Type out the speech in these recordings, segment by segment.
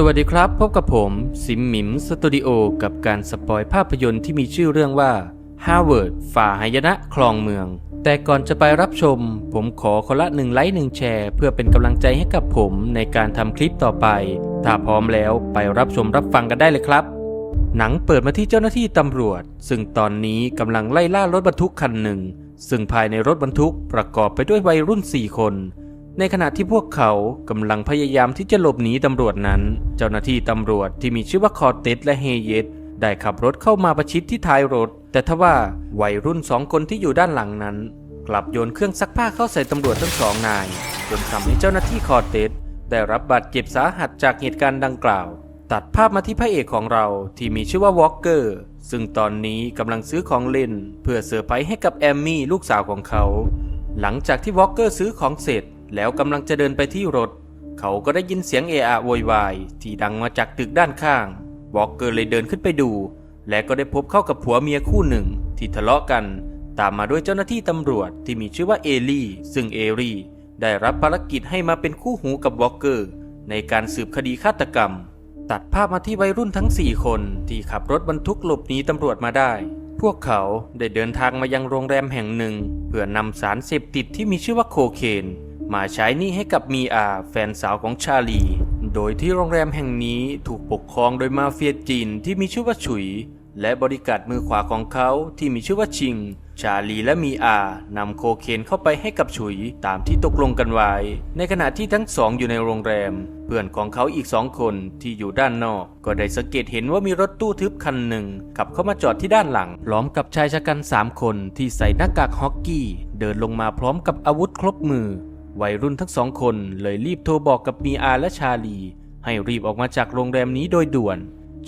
สวัสดีครับ พบกับผมสิมหมิมสตูดิโอกับการสปอยภาพยนตร์ที่มีชื่อเรื่องว่า Harvard ฝ่าหายนะคลองเมือง แต่ก่อนจะไปรับชม ผมขอคนละหนึ่งไลค์หนึ่งแชร์เพื่อเป็นกำลังใจให้กับผมในการทำคลิปต่อไป ถ้าพร้อมแล้วไปรับชมรับฟังกันได้เลยครับ หนังเปิดมาที่เจ้าหน้าที่ตำรวจ ซึ่งตอนนี้กำลังไล่ล่ารถบรรทุกคันหนึ่ง ซึ่งภายในรถบรรทุกประกอบไปด้วยวัยรุ่น 4 คน ในขณะที่พวกเขากำลังพยายามที่จะหลบหนีตำรวจนั้น เจ้าหน้าที่ตำรวจที่มีชื่อว่าคอร์เตสและเฮเยตได้ขับรถเข้ามาประชิดที่ท้ายรถ แต่ทว่าวัยรุ่นสองคนที่อยู่ด้านหลังนั้น กลับโยนเครื่องซักผ้าเข้าใส่ตำรวจทั้งสองนาย จนทำให้เจ้าหน้าที่คอร์เตสได้รับบาดเจ็บสาหัสจากเหตุการณ์ดังกล่าว ตัดภาพมาที่พระเอกของเราที่มีชื่อว่าวอลเกอร์ซึ่งตอนนี้กำลังซื้อของเล่น เพื่อเซอร์ไพรส์ให้กับแอมมี่ลูกสาวของเขา หลังจากที่วอลเกอร์ซื้อของเสร็จ แล้วกำลังจะเดินไปที่รถ เขาก็ได้ยินเสียงเอะอะโวยวายที่ดังมาจากตึกด้านข้างวอลเกอร์เลยเดินขึ้นไปดู และก็ได้พบเข้ากับผัวเมียคู่หนึ่ง ที่ทะเลาะกัน ตามมาด้วยเจ้าหน้าที่ตำรวจที่มีชื่อว่าเอลี่ ซึ่งเอรี่ได้รับภารกิจให้มาเป็นคู่หูกับวอลเกอร์ ในการสืบคดีฆาตกรรม ตัดภาพมาที่วัยรุ่นทั้ง 4 คนที่ขับรถบรรทุกหลบหนีตำรวจมาได้ พวกเขาได้เดินทางมายังโรงแรมแห่งหนึ่ง เพื่อนำสารเสพติดที่มีชื่อว่าโคเคน มาใช้หนี้ให้กับมีอาแฟนสาวของชาลี โดยที่โรงแรมแห่งนี้ถูกปกครองโดยมาเฟียจีนที่มีชื่อว่าฉุย และบริการมือขวาของเขาที่มีชื่อว่าชิง ชาลีและมีอานำโคเคนเข้าไปให้กับฉุยตามที่ตกลงกันไว้ ในขณะที่ทั้งสองอยู่ในโรงแรม เพื่อนของเขาอีกสองคนที่อยู่ด้านนอก ก็ได้สังเกตเห็นว่ามีรถตู้ทึบคันหนึ่งขับเข้ามาจอดที่ด้านหลังพร้อมกับชายชะกันสามคนที่ใส่หน้ากากฮอกกี้ เดินลงมาพร้อมกับอาวุธครบมือ วัยรุ่นทั้งสองคนเลยรีบโทรบอกกับมีอาและชาลี ให้รีบออกมาจากโรงแรมนี้โดยด่วน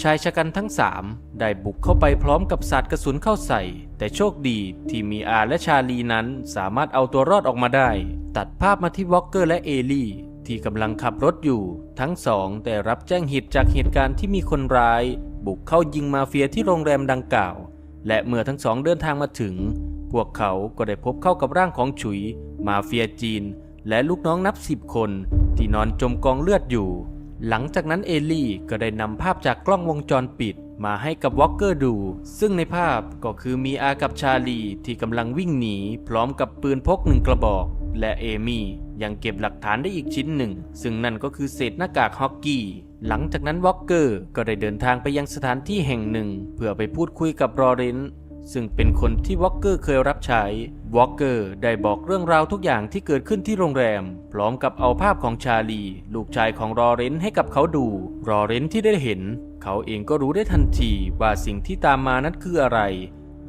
ชายชะกันทั้งสามได้บุกเข้าไปพร้อมกับสาดกระสุนเข้าใส่ แต่โชคดีที่มีอาและชาลีนั้นสามารถเอาตัวรอดออกมาได้ ตัดภาพมาที่วอลเกอร์และเอลี่ ที่กำลังขับรถอยู่ ทั้งสองได้รับแจ้งเหตุจากเหตุการณ์ที่มีคนร้าย บุกเข้ายิงมาเฟียที่โรงแรมดังกล่าว และเมื่อทั้งสองเดินทางมาถึง พวกเขาก็ได้พบเข้ากับร่างของฉุย มาเฟียจีน และลูกน้องนับสิบคนที่นอนจมกองเลือดอยู่ หลังจากนั้นเอลี่ก็ได้นำภาพจากกล้องวงจรปิดมาให้กับวอลเกอร์ดู ซึ่งในภาพก็คือมีอากับชาลีที่กำลังวิ่งหนี พร้อมกับปืนพกหนึ่งกระบอก และเอมี่ยังเก็บหลักฐานได้อีกชิ้นหนึ่ง ซึ่งนั่นก็คือเศษหน้ากากฮอกกี้ หลังจากนั้นวอลเกอร์ก็ได้เดินทางไปยังสถานที่แห่งหนึ่ง เพื่อไปพูดคุยกับรอเรน ซึ่งเป็นคนที่วอลเกอร์เคยรับใช้ วอลเกอร์ได้บอกเรื่องราวทุกอย่างที่เกิดขึ้นที่โรงแรม พร้อมกับเอาภาพของชาลี ลูกชายของรอเรนซ์ให้กับเขาดู รอเรนซ์ที่ได้เห็น เขาเองก็รู้ได้ทันทีว่าสิ่งที่ตามมานั้นคืออะไร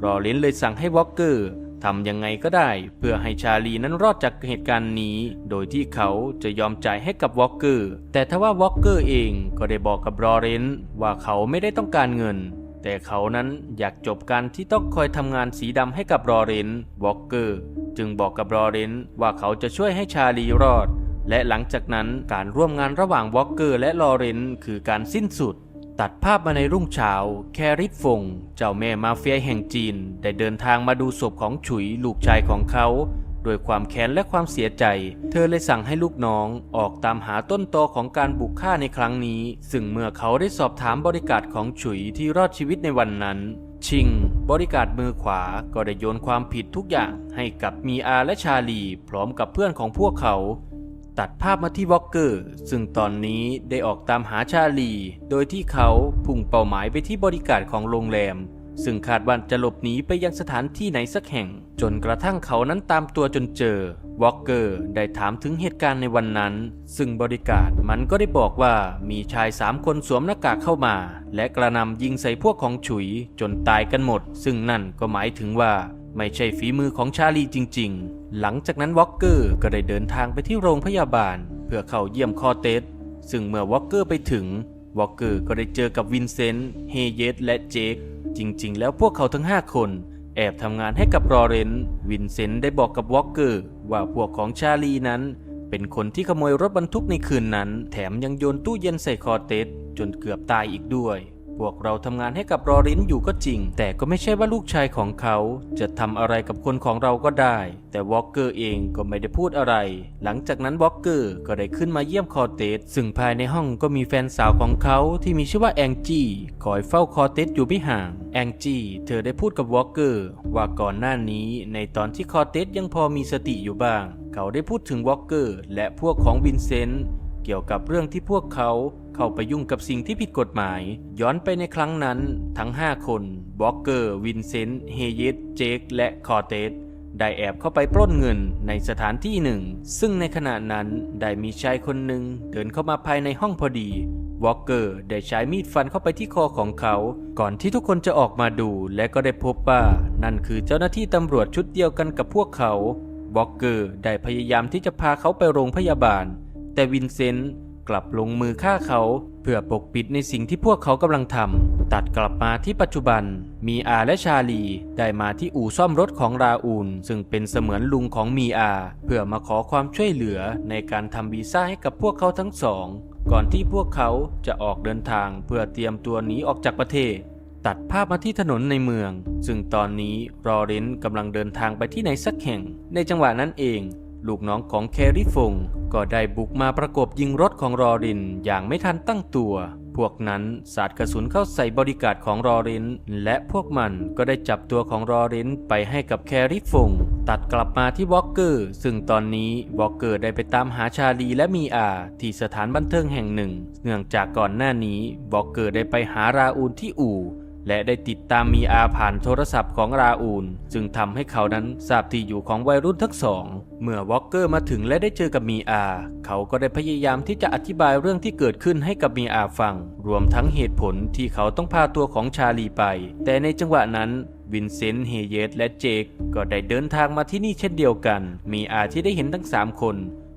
รอเรนซ์เลยสั่งให้วอลเกอร์ทำยังไงก็ได้ เพื่อให้ชาลีนั้นรอดจากเหตุการณ์นี้ โดยที่เขาจะยอมจ่ายให้กับวอลเกอร์ แต่ทว่าวอลเกอร์เองก็ได้บอกกับรอเรนซ์ว่าเขาไม่ได้ต้องการเงิน แต่เขานั้นอยากจบการที่ต้องคอยทำงานสีดำให้กับรอเรนวอลเกอร์จึงบอกกับรอเรนว่าเขาจะช่วยให้ชาลีรอด และหลังจากนั้นการร่วมงานระหว่างวอลเกอร์และลอเรนคือการสิ้นสุด ตัดภาพมาในรุ่งเช้า แคริสฟง เจ้าแม่มาเฟียแห่งจีน ได้เดินทางมาดูศพของฉุยลูกชายของเขา ด้วยความแค้นและความเสียใจ เธอเลยสั่งให้ลูกน้องออกตามหาต้นตอของการบุกฆ่าในครั้งนี้ ซึ่งเมื่อเขาได้สอบถามบริการของฉุยที่รอดชีวิตในวันนั้น ชิง บริการมือขวาก็ได้โยนความผิดทุกอย่างให้กับมีอาและชาลี พร้อมกับเพื่อนของพวกเขา ตัดภาพมาที่วอลเกอร์ ซึ่งตอนนี้ได้ออกตามหาชาลี โดยที่เขาพุ่งเป้าหมายไปที่บริการของโรงแรม ซึ่งคาดว่าจะหลบหนีไปยังสถานที่ไหนสักแห่ง จนกระทั่งเขานั้นตามตัวจนเจอวอลเกอร์ได้ถามถึงเหตุการณ์ในวันนั้น ซึ่งบริการมันก็ได้บอกว่ามีชายสามคนสวมหน้ากากเข้ามา และกระนำยิงใส่พวกของฉุยจนตายกันหมด ซึ่งนั่นก็หมายถึงว่าไม่ใช่ฝีมือของชาลีจริง ๆ หลังจากนั้นวอลเกอร์ก็ได้เดินทางไปที่โรงพยาบาล เพื่อเข้าเยี่ยมคอเตสซึ่งเมื่อวอลเกอร์ไปถึงวอลเกอร์ก็ได้เจอกับวินเซนต์ เฮเยตและเจค จริง ๆ แล้วพวกเขาทั้ง 5 คน แอบทำงานให้กับรอเรนซ์วินเซนต์ได้บอกกับวอลเกอร์ว่าพวกของชาลีนั้น เป็นคนที่ขโมยรถบรรทุกในคืนนั้น แถมยังโยนตู้เย็นใส่คอเตสจนเกือบตายอีกด้วย พวกเราทำงานให้กับรอรินอยู่ก็จริง แต่ก็ไม่ใช่ว่าลูกชายของเขาจะทำอะไรกับคนของเราก็ได้ แต่วอลเกอร์เองก็ไม่ได้พูดอะไร หลังจากนั้นวอลเกอร์ก็ได้ขึ้นมาเยี่ยมคอเตสซึ่งภายในห้องก็มีแฟนสาวของเขาที่มีชื่อว่าแองจี้คอยเฝ้าคอเตสอยู่ไม่ห่าง แองจี้เธอได้พูดกับวอลเกอร์ว่าก่อนหน้านี้ในตอนที่คอเตสยังพอมีสติอยู่บ้าง เขาได้พูดถึงวอลเกอร์และพวกของวินเซนต์เกี่ยวกับเรื่องที่พวกเขา เข้าไปยุ่งกับสิ่งที่ผิดกฎหมาย ย้อนไปในครั้งนั้น ทั้ง 5 คนบล็อกเกอร์ วินเซนต์ เฮเยตเจค และคอเตสได้แอบเข้าไปปล้นเงินในสถานที่หนึ่ง ซึ่งในขณะนั้นได้มีชายคนหนึ่งเดินเข้ามาภายในห้องพอดีวอลเกอร์ได้ใช้มีดฟันเข้าไปที่คอของเขา ก่อนที่ทุกคนจะออกมาดู และก็ได้พบว่า นั่นคือเจ้าหน้าที่ตำรวจชุดเดียวกันกับพวกเขาวอลเกอร์ได้พยายามที่จะพาเขาไปโรงพยาบาล แต่วินเซนต์ กลับลงมือฆ่าเขา เพื่อปกปิดในสิ่งที่พวกเขากำลังทำตัดกลับมาที่ปัจจุบัน มีอาและชาลีได้มาที่อู่ซ่อมรถของราอูนซึ่งเป็นเสมือนลุงของมีอา เพื่อมาขอความช่วยเหลือในการทำวีซ่าให้กับพวกเขาทั้งสอง ก่อนที่พวกเขาจะออกเดินทางเพื่อเตรียมตัวหนีออกจากประเทศตัดภาพมาที่ถนนในเมือง ซึ่งตอนนี้รอเรนกำลังเดินทางไปที่ไหนสักแห่ง ในจังหวะนั้นเอง ลูกน้องของแคริฟงก็ได้บุกมาประกบยิงรถของรอรินอย่างไม่ทันตั้งตัว พวกนั้นสาดกระสุนเข้าใส่บริการดของรอริน และพวกมันก็ได้จับตัวของรอรินไปให้กับแคริฟงตัดกลับมาที่วอลเกอร์ ซึ่งตอนนี้วอลเกอร์ได้ไปตามหาชาลีและมีอาที่สถานบันเทิงแห่งหนึ่ง เนื่องจากก่อนหน้านี้วอลเกอร์ได้ไปหาราอูนที่อู่ และได้ติดตามมีอาผ่านโทรศัพท์ของราอูนจึงทำให้เขานั้นทราบที่อยู่ของวัยรุ่นทั้งสอง เมื่อวอลเกอร์มาถึงและได้เจอกับมีอา เขาก็ได้พยายามที่จะอธิบายเรื่องที่เกิดขึ้นให้กับมีอาฟัง รวมทั้งเหตุผลที่เขาต้องพาตัวของชาลีไป แต่ในจังหวะนั้นวินเซนต์ เฮเยตและเจค ก็ได้เดินทางมาที่นี่เช่นเดียวกัน มีอาที่ได้เห็นทั้งสามคน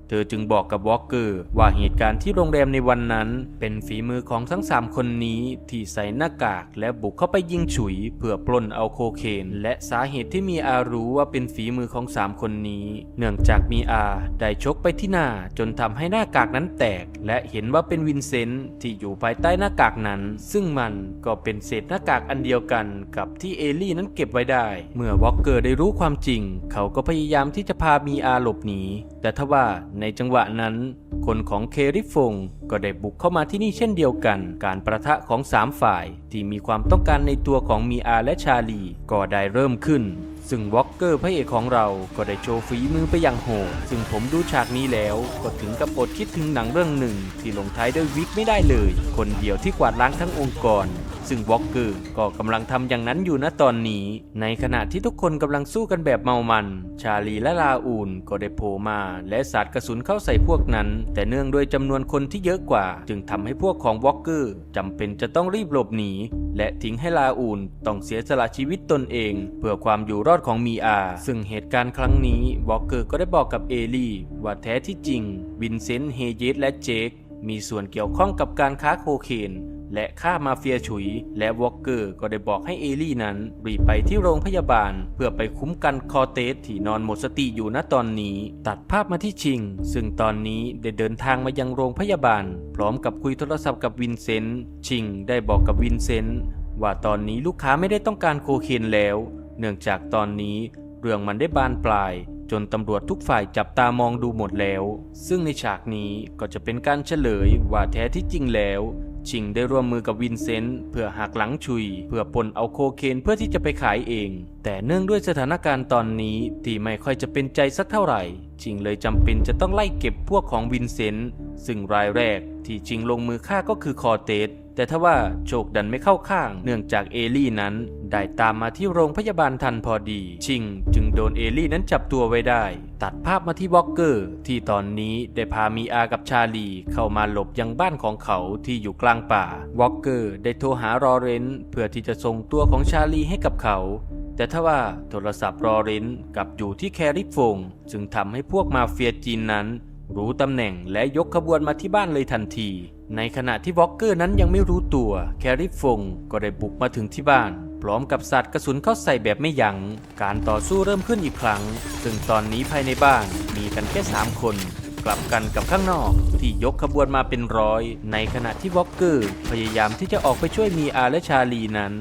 เธอจึงบอกกับวอลเกอร์ว่าเหตุการณ์ที่โรงแรมในวันนั้น เป็นฝีมือของทั้งสามคนนี้ที่ใส่หน้ากากและบุกเข้าไปยิงฉุย เพื่อปล้นเอาโคเคน และสาเหตุที่มีอารู้ว่าเป็นฝีมือของสามคนนี้ เนื่องจากมีอาได้ชกไปที่หน้าจนทำให้หน้ากากนั้นแตก และเห็นว่าเป็นวินเซนต์ที่อยู่ภายใต้หน้ากากนั้น ซึ่งมันก็เป็นเศษหน้ากากอันเดียวกันกับที่เอลี่นั้นเก็บไว้ได้ เมื่อวอลเกอร์ได้รู้ความจริง เขาก็พยายามที่จะพามีอาหลบหนีแต่ทว่าในจังหวะนั้น คนของเคริฟงก็ได้บุกเข้ามาที่นี่เช่นเดียวกัน การประทะของสามฝ่ายที่มีความต้องการในตัวของมีอาและชาลี ก็ได้เริ่มขึ้น ซึ่งวอลเกอร์พระเอกของเราก็ได้โชว์ฝีมือไปอย่างโหดซึ่งผมดูฉากนี้แล้ว ก็ถึงกับอดคิดถึงหนังเรื่องหนึ่ง ที่ลงท้ายด้วยวิกไม่ได้เลย คนเดียวที่กวาดล้างทั้งองค์กร ซึ่งวอลเกอร์ก็กำลังทำอย่างนั้นอยู่ณตอนนี้ ในขณะที่ทุกคนกำลังสู้กันแบบเมามัน ชาลีและลาอูนก็ได้โผล่มา และสาดกระสุนเข้าใส่พวกนั้น แต่เนื่องด้วยจำนวนคนที่เยอะกว่า จึงทำให้พวกของวอลเกอร์จำเป็นจะต้องรีบหลบหนีและทิ้งให้ลาอูนต้องเสียสละชีวิตตนเอง เพื่อความอยู่รอดของมีอา ซึ่งเหตุการณ์ครั้งนี้วอลเกอร์ก็ได้บอกกับเอลี่ ว่าแท้ที่จริงวินเซนต์เฮเยตและเจคมีส่วนเกี่ยวข้องกับการค้าโคเคน และฆ่ามาเฟียฉุย และวอลเกอร์ก็ได้บอกให้เอลี่นั้นรีบไปที่โรงพยาบาล เพื่อไปคุ้มกันคอเตสที่นอนหมดสติอยู่ณตอนนี้ ตัดภาพมาที่ชิง ซึ่งตอนนี้ได้เดินทางมายังโรงพยาบาล พร้อมกับคุยโทรศัพท์กับวินเซนต์ชิงได้บอกกับวินเซนต์ว่าตอนนี้ลูกค้าไม่ได้ต้องการโคเคนแล้ว เนื่องจากตอนนี้เรื่องมันได้บานปลายจนตำรวจทุกฝ่ายจับตามองดูหมดแล้ว ซึ่งในฉากนี้ก็จะเป็นการเฉลยว่าแท้ที่จริงแล้ว ชิงได้ร่วมมือกับวินเซนต์เพื่อหักหลังชุย เพื่อปนเอาโคเคนเพื่อที่จะไปขายเอง แต่เนื่องด้วยสถานการณ์ตอนนี้ที่ไม่ค่อยจะเป็นใจสักเท่าไหร่ ชิงเลยจำเป็นจะต้องไล่เก็บพวกของวินเซนต์ซึ่งรายแรกที่ชิงลงมือฆ่าก็คือคอเตส แต่ทว่าโชคดันไม่เข้าข้าง เนื่องจากเอลี่นั้น ได้ตามมาที่โรงพยาบาลทันพอดี ชิงจึงโดนเอลี่นั้นจับตัวไว้ได้ ตัดภาพมาที่วอลเกอร์ ที่ตอนนี้ได้พามีอากับชาลีเข้ามาหลบยังบ้านของเขาที่อยู่กลางป่าวอลเกอร์ได้โทรหารอเรนต์เพื่อที่จะส่งตัวของชาลีให้กับเขา แต่ถ้าว่าโทรศัพท์รอเรนต์กลับอยู่ที่แคริฟงจึงทำให้พวกมาเฟียจีนนั้น รู้ตำแหน่งและยกขบวนมาที่บ้านเลยทันที ในขณะที่วอลเกอร์นั้นยังไม่รู้ตัว แคริฟงก็ได้บุกมาถึงที่บ้าน พร้อมกับสัตว์กระสุนเข้าใส่แบบไม่ยัง้ง การต่อสู้เริ่มขึ้นอีกครั้ง ซึ่งตอนนี้ภายในบ้านมีกันแค่ 3 คนกลับกันกับข้างนอกที่ยกขบวนมาเป็นร้อย ในขณะที่วอลเกอร์พยายามที่จะออกไปช่วยมีอาและชาลีนั้น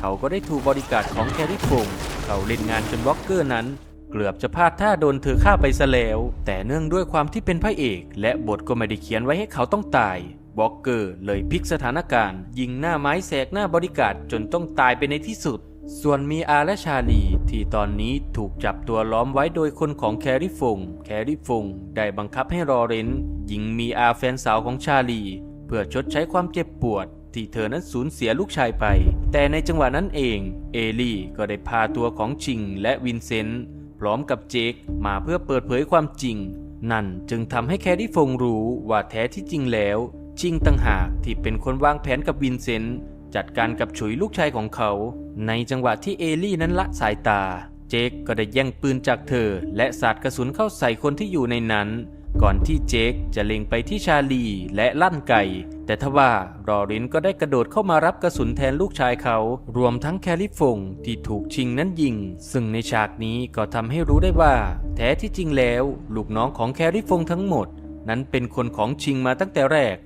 เขาก็ได้ถูกบริการของแคริฟงเขาเล่นงานจนวอลเกอร์นั้นเกือบจะพลาดท่าโดนเธอฆ่าไปซะแล้ว แต่เนื่องด้วยความที่เป็นพระเอก และบทก็ไม่ได้เขียนไว้ให้เขาต้องตาย วอลเกอร์เลยพลิกสถานการณ์ ยิงหน้าไม้แสกหน้าบริการจนต้องตายไปในที่สุด ส่วนมีอาและชาลีที่ตอนนี้ถูกจับตัวล้อมไว้โดยคนของแคริฟง แคริฟงได้บังคับให้รอเรนยิงมีอาแฟนสาวของชาลี เพื่อชดใช้ความเจ็บปวด ที่เธอนั้นสูญเสียลูกชายไป แต่ในจังหวะนั้นเอง เอลี่ก็ได้พาตัวของชิงและวินเซนต์พร้อมกับเจคมาเพื่อเปิดเผยความจริง นั่นจึงทำให้แครีฟงรู้ว่าแท้ที่จริงแล้ว ชิงต่างหากที่เป็นคนวางแผนกับวินเซนต์จัดการกับฉุยลูกชายของเขา ในจังหวะที่เอลี่นั้นละสายตา เจคก็ได้แย่งปืนจากเธอ และสาดกระสุนเข้าใส่คนที่อยู่ในนั้น ก่อนที่เจคจะเล็งไปที่ชาลีและลั่นไก่แต่ทว่ารอรินก็ได้กระโดดเข้ามารับกระสุนแทนลูกชายเขา รวมทั้งแคลิฟงที่ถูกชิงนั้นยิง ซึ่งในฉากนี้ก็ทำให้รู้ได้ว่า แท้ที่จริงแล้ว ลูกน้องของแคลิฟงทั้งหมด นั้นเป็นคนของชิงมาตั้งแต่แรก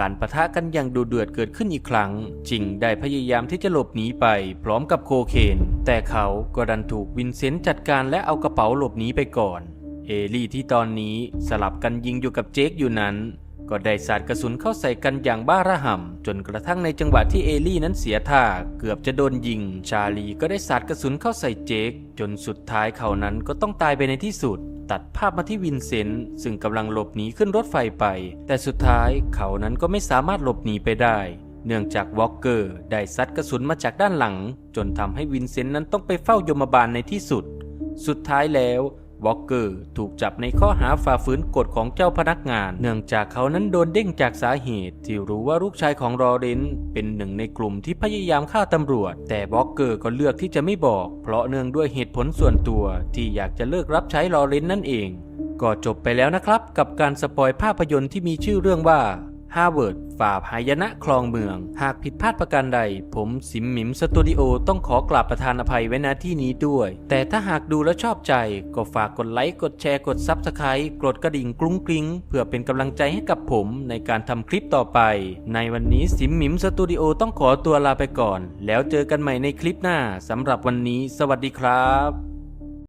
การประทะกันอย่างดุเดือดเกิดขึ้นอีกครั้ง จิงได้พยายามที่จะหลบหนีไปพร้อมกับโคเคน แต่เขาก็ดันถูกวินเซนต์จัดการและเอากระเป๋าหลบหนีไปก่อน เอลี่ที่ตอนนี้สลับกันยิงอยู่กับเจคอยู่นั้น ก็ได้สาดกระสุนเข้าใส่กันอย่างบ้าระห่ำจนกระทั่งในจังหวะที่เอลี่นั้นเสียท่าเกือบจะโดนยิง ชาลีก็ได้สาดกระสุนเข้าใส่เจค จนสุดท้ายเขานั้นก็ต้องตายไปในที่สุด ตัดภาพมาที่วินเซนต์ซึ่งกำลังหลบหนีขึ้นรถไฟไป แต่สุดท้ายเขานั้นก็ไม่สามารถหลบหนีไปได้ เนื่องจากวอลเกอร์ได้ซัดกระสุนมาจากด้านหลัง จนทำให้วินเซนต์นั้นต้องไปเฝ้ายมบาลในที่สุด สุดท้ายแล้ว วอลเกอร์ถูกจับในข้อหาฝ่าฝืนกฎของเจ้าพนักงาน เนื่องจากเขานั้นโดนเด้งจากสาเหตุ ที่รู้ว่าลูกชายของรอเรนเป็นหนึ่งในกลุ่มที่พยายามฆ่าตำรวจ แต่วอลเกอร์ก็เลือกที่จะไม่บอก เพราะเนื่องด้วยเหตุผลส่วนตัวที่อยากจะเลิกรับใช้รอเรนนั่นเอง ก็จบไปแล้วนะครับ กับการสปอยภาพยนตร์ที่มีชื่อเรื่องว่า ฮาร์วาร์ดฝ่าพายนะคลองเมือง หากผิดพลาดประการใด ผมสิมหมิมสตูดิโอต้องขอกราบประธานอภัยไว้ณที่นี้ด้วย แต่ถ้าหากดูแล้วชอบใจ ก็ฝากกดไลค์ กดแชร์ กดซับสไครต์กดกระดิ่งกรุ้งกริ้ง เพื่อเป็นกำลังใจให้กับผมในการทำคลิปต่อไป ในวันนี้สิมหมิมสตูดิโอต้องขอตัวลาไปก่อน แล้วเจอกันใหม่ในคลิปหน้าสำหรับวันนี้ สวัสดีครับ